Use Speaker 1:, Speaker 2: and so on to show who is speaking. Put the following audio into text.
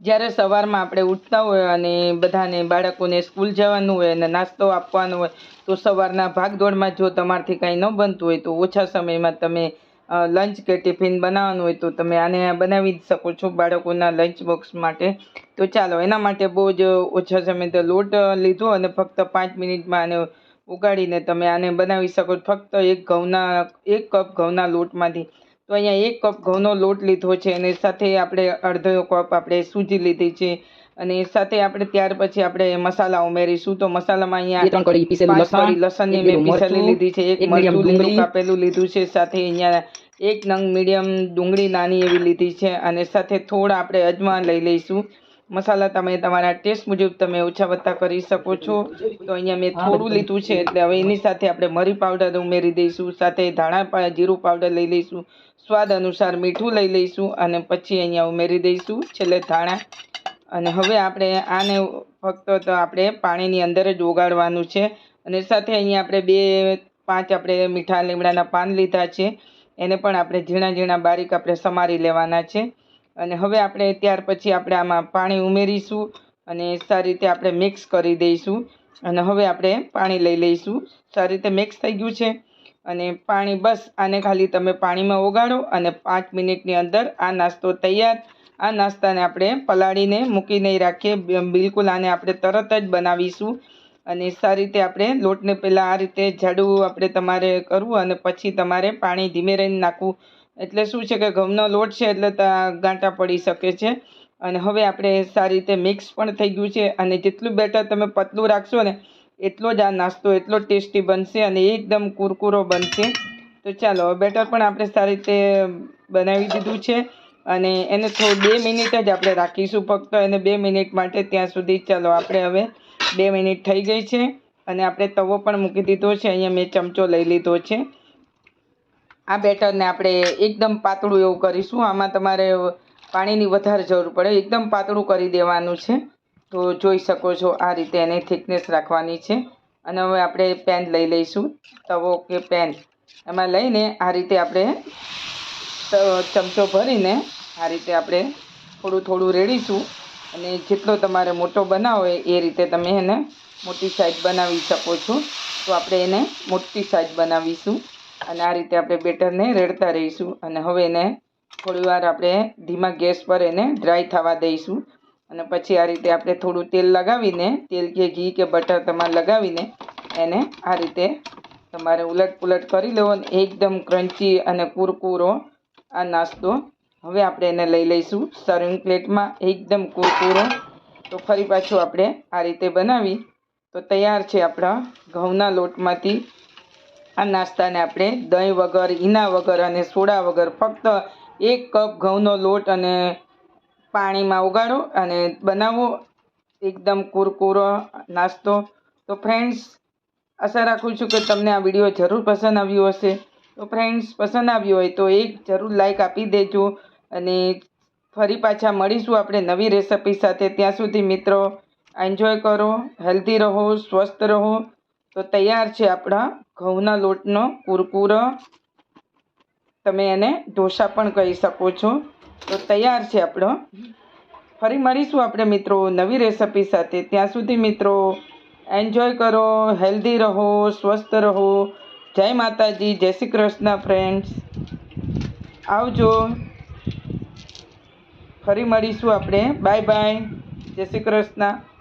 Speaker 1: જ્યારે સવારમાં આપણે ઉઠતા હોય અને બધાને બાળકોને સ્કૂલ જવાનું હોય અને નાસ્તો આપવાનો હોય, તો સવારના ભાગદોડમાં જો તમારથી કાંઈ ન બનતું હોય, તો ઓછા સમયમાં તમે લંચ કે ટિફિન બનાવવાનું હોય તો તમે આને બનાવી જ શકો છો બાળકોના લંચ બોક્સ માટે. તો ચાલો, એના માટે બહુ જ ઓછા સમય તો લોટ લીધો અને ફક્ત પાંચ મિનિટમાં આને ઉગાડીને તમે આને બનાવી શકો ફક્ત એક ઘઉંના, એક કપ ઘઉંના લોટમાંથી તો અહીંયા એક કપ ઘઉંનો લોટ લીધો છે અને સાથે આપણે અડધો કપ આપણે સૂજી લીધી છે. અને સાથે આપણે ત્યાર પછી આપણે મસાલા ઉમેરીશું. તો મસાલામાં
Speaker 2: કળી
Speaker 1: અહીંયા
Speaker 2: પીસેલું લસણ
Speaker 1: કળી લસણની મેં પીસેલી લીધી છે. એક મરચું લીલું કાપેલું લીધું છે. સાથે અહીંયા એક નંગ મીડિયમ ડુંગળી નાની એવી લીધી છે. અને સાથે થોડા આપણે અજમા લઈ લઈશું. મસાલા તમે તમારા ટેસ્ટ મુજબ તમે ઓછા વત્તા કરી શકો છો. તો અહીંયા મેં થોડું લીધું છે એટલે હવે એની સાથે આપણે મરી પાવડર ઉમેરી દઈશું સાથે ધાણા જીરું પાવડર લઈ લઈશું સ્વાદ અનુસાર મીઠું લઈ લઈશું અને પછી અહીંયા ઉમેરી દઈશું છેલ્લે ધાણા. અને હવે આપણે આને ફક્ત તો આપણે પાણીની અંદર જ ઓગાળવાનું છે. અને સાથે અહીંયા આપણે બે પાંચ આપણે મીઠા લીમડાના પાન લીધા છે. એને પણ આપણે ઝીણા ઝીણા બારીક આપણે સમારી લેવાના છે. અને હવે આપણે ત્યાર પછી આપણે આમાં પાણી ઉમેરીશું અને સારી રીતે આપણે મિક્સ કરી દઈશું. અને હવે આપણે પાણી લઈ લઈશું. સારી રીતે મિક્સ થઈ ગયું છે. અને પાણી બસ આને ખાલી તમે પાણીમાં ઓગાળો અને પાંચ મિનિટની અંદર આ નાસ્તો તૈયાર. આ નાસ્તાને આપણે પલાળીને મૂકી નહીં રાખીએ. બિલકુલ આને આપણે તરત જ બનાવીશું. અને સારી રીતે આપણે લોટને પહેલાં આ રીતે જાડું આપણે તમારે કરવું અને પછી તમારે પાણી ધીમે રહીને નાખવું. એટલે શું છે કે ઘઉંનો લોટ છે એટલે ગાંટા પડી શકે છે. અને હવે આપણે સારી રીતે મિક્સ પણ થઈ ગયું છે અને જેટલું બેટર તમે પતલું રાખશો ને એટલો જ આ નાસ્તો એટલો ટેસ્ટી બનશે અને એકદમ કુરકુરો બનશે. તો ચાલો બેટર પણ આપણે સારી રીતે બનાવી દીધું છે અને એને થોડું બે મિનિટ જ આપણે રાખીશું ફક્ત એને બે મિનિટ માટે ત્યાં સુધી. ચાલો, આપણે હવે બે મિનિટ થઈ ગઈ છે અને આપણે તવો પણ મૂકી દીધો છે. અહીંયા મેં ચમચો લઈ લીધો છે. આ બેટરને આપણે એકદમ પાતળું એવું કરીશું. આમાં તમારે પાણીની વધારે જરૂર પડે. એકદમ પાતળું કરી દેવાનું છે. તો જોઈ શકો છો આ રીતે એને થિકનેસ રાખવાની છે. અને હવે આપણે પેન લઈ લઈશું. તવો કે પેન. એમાં લઈને આ રીતે આપણે ચમચો ભરીને આ રીતે આપણે થોડું થોડું રેડીશું. અને જેટલો તમારે મોટો બનાવો એ રીતે તમે એને મોટી સાઈઝ બનાવી શકો છો. તો આપણે એને મોટી સાઈઝ બનાવીશું. અને આ રીતે આપણે બેટરને રેડતા રહીશું. અને હવે એને થોડીવાર આપણે ધીમા ગેસ પર એને ડ્રાય થવા દઈશું. અને પછી આ રીતે આપણે થોડું તેલ લગાવીને, તેલ કે ઘી કે બટર તમારે લગાવીને એને આ રીતે તમારે ઉલટ પુલટ કરી લેવો એકદમ ક્રન્ચી અને કુરકુરો આ નાસ્તો હવે આપણે એને લઈ લઈશું. સર્વિંગ પ્લેટમાં એકદમ કુરકુરો. તો ફરી પાછું આપણે આ રીતે બનાવી. તો તૈયાર છે આપણા ઘઉંના લોટમાંથી. આ નાસ્તાને આપણે દહીં વગર, ઈના વગર અને સોડા વગર ફક્ત એક કપ ઘઉંનો લોટ અને પાણીમાં ઉગાડો અને બનાવો. એકદમ કુરકુરો નાસ્તો. તો ફ્રેન્ડ્સ આશા રાખું છું કે તમને આ વીડિયો જરૂર પસંદ આવ્યો હશે. તો ફ્રેન્ડ્સ પસંદ આવ્યો હોય તો એક જરૂર લાઈક આપી દેજો અને ફરી પાછા મળીશું આપણે નવી રેસિપી સાથે. ત્યાં સુધી મિત્રો એન્જોય કરો હેલ્ધી રહો, સ્વસ્થ રહો. તો તૈયાર છે આપણા ઘઉંના લોટનો કુરકુરો. તમે એને ઢોસા પણ કહી શકો છો. તો તૈયાર છે આપણો. ફરી મળીશું આપણે મિત્રો નવી રેસિપી સાથે. ત્યાં સુધી મિત્રો એન્જોય કરો, હેલ્ધી રહો, સ્વસ્થ રહો. જય માતાજી, જય શ્રી કૃષ્ણ ફ્રેન્ડ્સ. આવજો. ફરી મળીશું આપણે. Bye bye. જય શ્રી કૃષ્ણ.